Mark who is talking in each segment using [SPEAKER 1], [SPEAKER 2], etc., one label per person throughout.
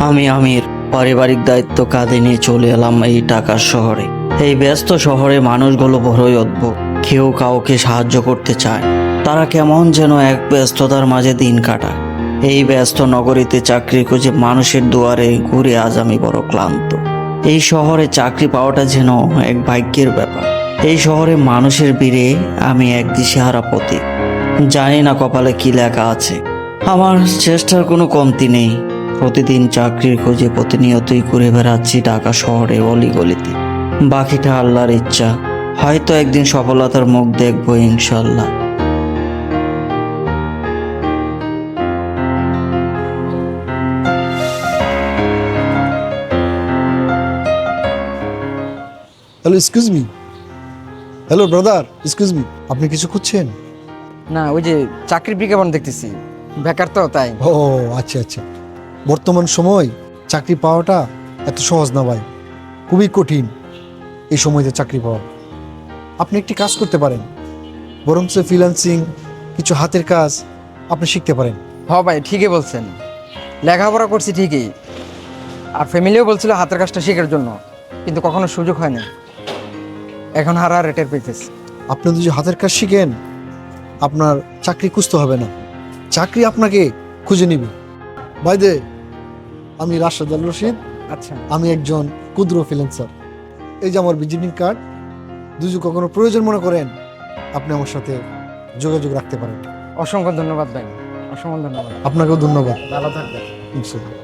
[SPEAKER 1] আমি আমির, পারিবারিক দায়িত্ব কাঁধে নিয়ে চলে এলাম এই ঢাকার শহরে। এই ব্যস্ত শহরে মানুষগুলো বড়ই অদ্ভুত। কেউ কাউকে সাহায্য করতে চায়। তারা কেমন যেন এক ব্যস্ততার মাঝে দিন কাটায়। এই ব্যস্ত নগরীতে চাকরি খুঁজে মানুষের দুয়ারে ঘুরে আজ আমি বড় ক্লান্ত। এই শহরে চাকরি পাওয়াটা যেন এক ভাগ্যের ব্যাপার। এই শহরে মানুষের ভিড়ে আমি এক দিশেহারা পথিক। জানি না কপালে কি লেখা আছে। আমার চেষ্টার কোনো কমতি নেই। প্রতিদিন চাকরির খোঁজে প্রতিনিয়তই ঘুরে বেড়াচ্ছি ঢাকা শহরে অলিগলিতে। বাকিটা আল্লাহর ইচ্ছা। হয়তো একদিন সফলতার মুখ দেখব ইনশাল্লাহ
[SPEAKER 2] hello excuse me hello brother excuse me আপনি কিছু খুঁজছেন?
[SPEAKER 3] না ওই যে চাকরির বিজ্ঞাপন দেখতেছি। বেকার তো তাই।
[SPEAKER 2] ও আচ্ছা আচ্ছা। বর্তমান সময় চাকরি পাওয়াটা এত সহজ না ভাই। খুবই কঠিন এই সময়তে চাকরি পাওয়া। আপনি একটি কাজ করতে পারেন বরঞ্চ ফ্রিল্যান্সিং কিছু হাতের কাজ আপনি শিখতে পারেন।
[SPEAKER 3] হ ভাই ঠিকই বলছেন। লেখাপড়া করছি ঠিকই আর ফ্যামিলিও বলছিল হাতের কাজটা শেখার জন্য কিন্তু কখনো সুযোগ হয় না এখন হারা রেটের পেতেছি।
[SPEAKER 2] আপনি যদি হাতের কাজ শিখেন আপনার চাকরি খুঁজতে হবে না। চাকরি আপনাকে খুঁজে নিবে। বাইদে আমি রাশেদ আল রশিদ।
[SPEAKER 3] আচ্ছা।
[SPEAKER 2] আমি একজন ক্ষুদ্র ফ্রিল্যান্সার এই যে আমার ভিজিটিং কার্ড দুজু কখনো প্রয়োজন মনে করেন আপনি আমার সাথে যোগাযোগ রাখতে পারেন।
[SPEAKER 3] অসংখ্য ধন্যবাদ ভাই। অসংখ্য ধন্যবাদ।
[SPEAKER 2] আপনাকেও ধন্যবাদ।
[SPEAKER 3] ভালো থাকবেন।
[SPEAKER 2] ইনশাল্লাহ।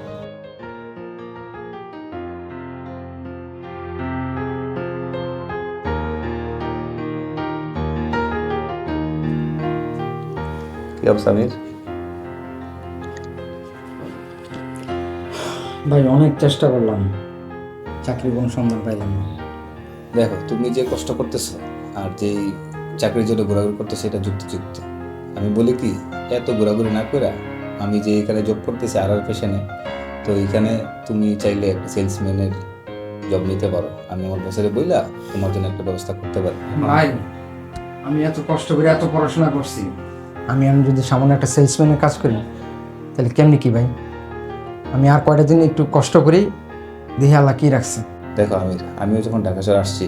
[SPEAKER 4] কি অবস্থা
[SPEAKER 3] ভাই অনেক চেষ্টা করলাম। চাকরি কোনো সন্ধান পাইলাম না।
[SPEAKER 4] দেখো তুমি যে কষ্ট করতেছো আর যে চাকরির জন্য ঘোরাঘুরি করতেছো এটা যুক্তিযুক্ত। আমি বলি কি এত ঘোরাঘুরি না করে আমি যে এখানে জব করতেছি আর আর পেশনে তো এখানে তুমি চাইলে একটা সেলসম্যানের জব নিতে পারো। আমি আমার বসের বইলা তোমার জন্য একটা ব্যবস্থা করতে পারি।
[SPEAKER 3] ভাই আমি এত কষ্ট করে এত পড়াশোনা করছি। আমি আমি যদি সামান্য একটা সেলসম্যানের কাজ করি তাহলে কেমনি কি ভাই? আমি আর কয়টা দিন একটু কষ্ট করি, দেখি আল্লাহ কি রাখছে।
[SPEAKER 4] দেখো আমির, আমিও যখন ঢাকা শহরে আসছি,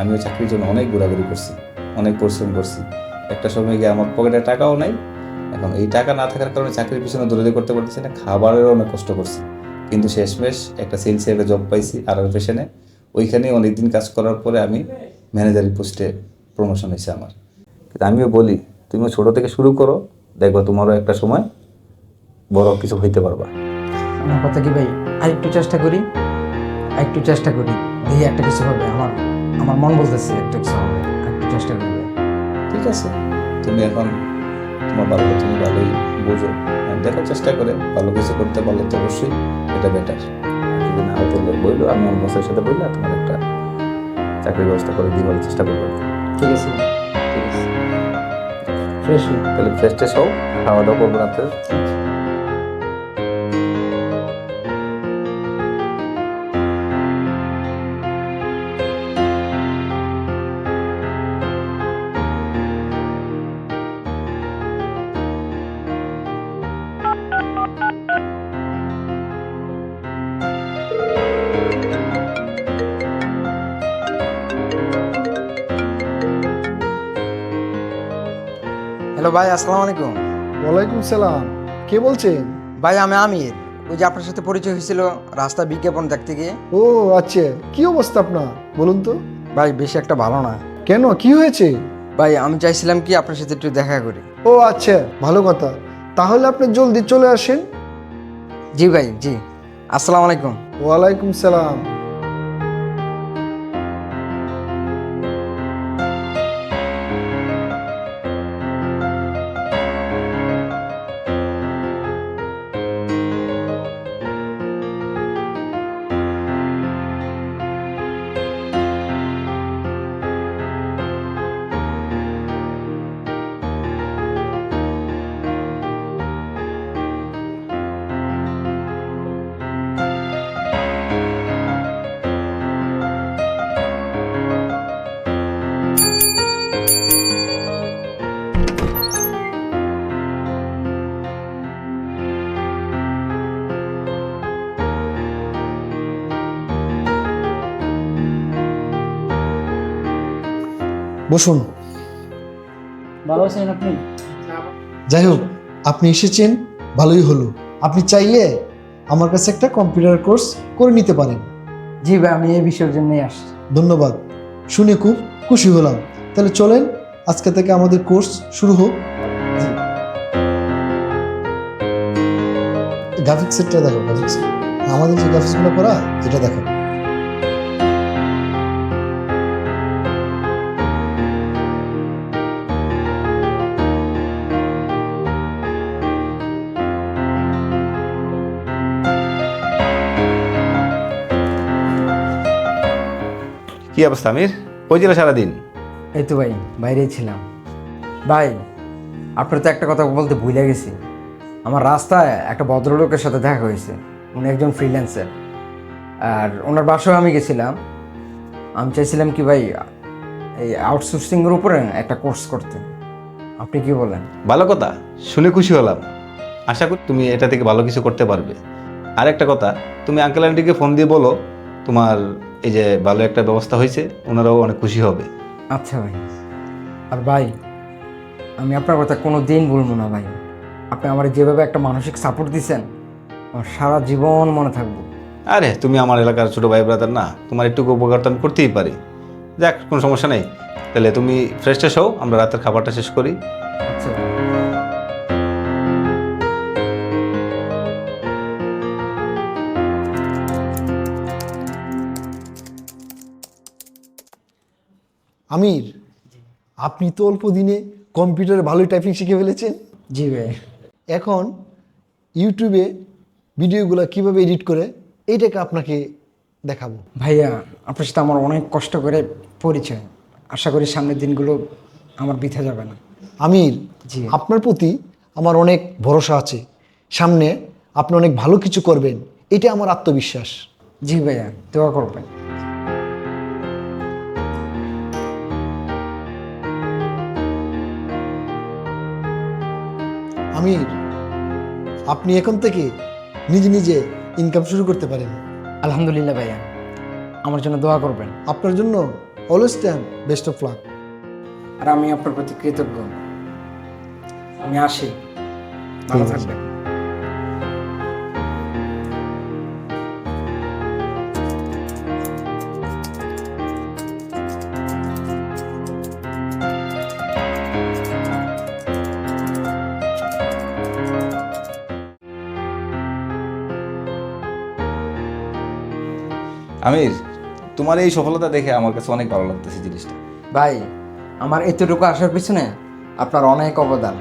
[SPEAKER 4] আমিও চাকরির জন্য অনেক ঘোরাঘুরি করছি, অনেক পরিশ্রম করছি। একটা সময় গিয়ে আমার পকেটে টাকাও নাই এখন এই টাকা না থাকার কারণে চাকরির পিছনে দৌড়াদৌড়ি করতে পারতেছি না, খাবারেরও অনেক কষ্ট করছি। কিন্তু শেষমেশ একটা সেলসে একটা জব পাইছি আর পেশনে ওইখানে অনেকদিন কাজ করার পরে আমি ম্যানেজারি পোস্টে প্রমোশন হয়েছে আমার। আমিও বলি, তুমিও ছোটো থেকে শুরু করো, দেখবা তোমারও একটা সময় বড় কিছু হইতে পারবা।
[SPEAKER 3] আমার কথা কি ভাই? আরেকটু চেষ্টা করি একটু চেষ্টা করি। দেখি একটা কিছু হবে আমার আমার মন বলতেছে একটা কিছু হবে একটু চেষ্টা করি
[SPEAKER 4] ঠিক আছে। তুমি এখন তোমার ভালো তুমি ভালোই বোঝো। আর দেখো চেষ্টা করে ভালো কিছু করতে পারলে তো অবশ্যই এটা বেটার যদি না হতে বলল আমি আমার বসের সাথে বললে তোমার একটা চাকরির ব্যবস্থা করে দিবার চেষ্টা করব।
[SPEAKER 3] ঠিক আছে। ঠিক আছে। ফ্রেশ
[SPEAKER 4] তাহলে ফ্রেশ ট্রেশ হও খাওয়া দাওয়া করব রাতে।
[SPEAKER 3] হ্যালো ভাই আসসালামু আলাইকুম।
[SPEAKER 2] ওয়ালাইকুম সালাম। কে বলছেন?
[SPEAKER 3] ভাই আমি আমির। ওই যে আপনার সাথে পরিচয় হয়েছিল রাস্তা বিজ্ঞাপন দেখতে গিয়ে।
[SPEAKER 2] ও আচ্ছা। কি অবস্থা আপনার? বলুন তো।
[SPEAKER 3] ভাই বেশি একটা ভালো না।
[SPEAKER 2] কেন? কি হয়েছে?
[SPEAKER 3] ভাই আমি চাইছিলাম কি আপনার সাথে একটু দেখা করি।
[SPEAKER 2] ও আচ্ছা। ভালো কথা। তাহলে আপনি জলদি চলে আসেন।
[SPEAKER 3] জি ভাই জি। আসসালামু আলাইকুম।
[SPEAKER 2] ওয়ালাইকুম সালাম। বসুন।
[SPEAKER 3] ভালো আছেন আপনি?
[SPEAKER 2] যাই হোক আপনি এসেছেন ভালোই হলো। আপনি চাইলে আমার কাছে একটা কম্পিউটার কোর্স করে নিতে পারেন।
[SPEAKER 3] জি ভাই আমি এই বিষয়ের জন্যই আসছি।
[SPEAKER 2] ধন্যবাদ। শুনে খুব খুশি হলাম। তাহলে চলেন আজকে থেকে আমাদের কোর্স শুরু হোক। গ্রাফিক্স সেটটা দেখো গ্রাফিক্স আমাদের যে গ্রাফিক্সগুলো করা এটা দেখো।
[SPEAKER 4] কি অবস্থা আমির? কই ছিল সারাদিন?
[SPEAKER 3] এই তো ভাই বাইরেই ছিলাম। ভাই আপনার তো একটা কথা বলতে ভুলে গেছি। আমার রাস্তায় একটা ভদ্রলোকের সাথে দেখা হয়েছে। উনি একজন ফ্রিল্যান্সার আর ওনার বাসায় আমি গেছিলাম। আমি চাইছিলাম কি ভাই এই আউটসোর্সিংয়ের উপরে একটা কোর্স করতে। আপনি কি বলেন?
[SPEAKER 4] ভালো কথা শুনে খুশি হলাম। আশা করি তুমি এটা থেকে ভালো কিছু করতে পারবে। আর একটা কথা তুমি আঙ্কেল আন্টিকে ফোন দিয়ে বলো তোমার এই যে ভালো একটা ব্যবস্থা হয়েছে ওনারাও অনেক খুশি হবে।
[SPEAKER 3] আচ্ছা ভাই। আর ভাই আমি আপনার কথা কোনো দিন বলব না ভাই। আপনি আমার যেভাবে একটা মানসিক সাপোর্ট দিচ্ছেন আমার সারা জীবন মনে থাকব।
[SPEAKER 4] আরে তুমি আমার এলাকার ছোটো ভাই ব্রাদার না তোমার একটু উপকার তো আমি করতেই পারি। যাক কোনো সমস্যা নেই। তাহলে তুমি ফ্রেশ ট্রেশ হও আমরা রাতের খাবারটা শেষ করি।
[SPEAKER 2] আমির আপনি তো অল্প দিনে কম্পিউটারে ভালোই টাইপিং শিখে ফেলেছেন।
[SPEAKER 3] জি ভাই।
[SPEAKER 2] এখন ইউটিউবে ভিডিওগুলো কীভাবে এডিট করে এইটাকে আপনাকে দেখাবো।
[SPEAKER 3] ভাইয়া আপনার সাথে আমার অনেক কষ্ট করে পরিচয়। আশা করি সামনের দিনগুলো আমার বৃথা যাবে না।
[SPEAKER 2] আমির
[SPEAKER 3] জি।
[SPEAKER 2] আপনার প্রতি আমার অনেক ভরসা আছে। সামনে আপনি অনেক ভালো কিছু করবেন এটা আমার আত্মবিশ্বাস।
[SPEAKER 3] জি ভাইয়া দোয়া করবেন।
[SPEAKER 2] আমির আপনি এখন থেকে নিজে নিজে ইনকাম শুরু করতে পারেন।
[SPEAKER 3] আলহামদুলিল্লাহ ভাইয়া। আমার জন্য দোয়া করবেন।
[SPEAKER 2] আপনার জন্য always time best of luck
[SPEAKER 3] আর আমি আপনার প্রতি কৃতজ্ঞ। আমি আসি। ভালো থাকবেন।
[SPEAKER 4] আমির তোমার এই সফলতা দেখে আমার কাছে অনেক ভালো লাগতেছে জিনিসটা।
[SPEAKER 3] ভাই আমার এতটুকু আসার পিছনে আপনার অনেক অবদান।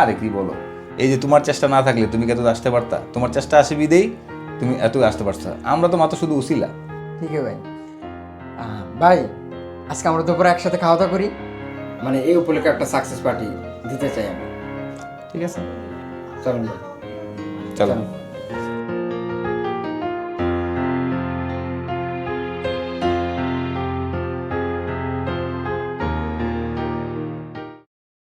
[SPEAKER 4] আরে কি বলো? এই যে তোমার চেষ্টা না থাকলে তুমি কি এত আসতে পারতা? তোমার চেষ্টা আসে বিদেই তুমি এত আসতে পারছ আমরা তো মাত্র শুধু উসিলা।
[SPEAKER 3] ঠিক আছে ভাই ভাই আজকে আমরা দুপুরে একসাথে খাওয়া দাওয়া করি। মানে এই উপলক্ষে একটা সাকসেস পার্টি দিতে চাই আমি।
[SPEAKER 4] ঠিক আছে।
[SPEAKER 3] চলুন চলো।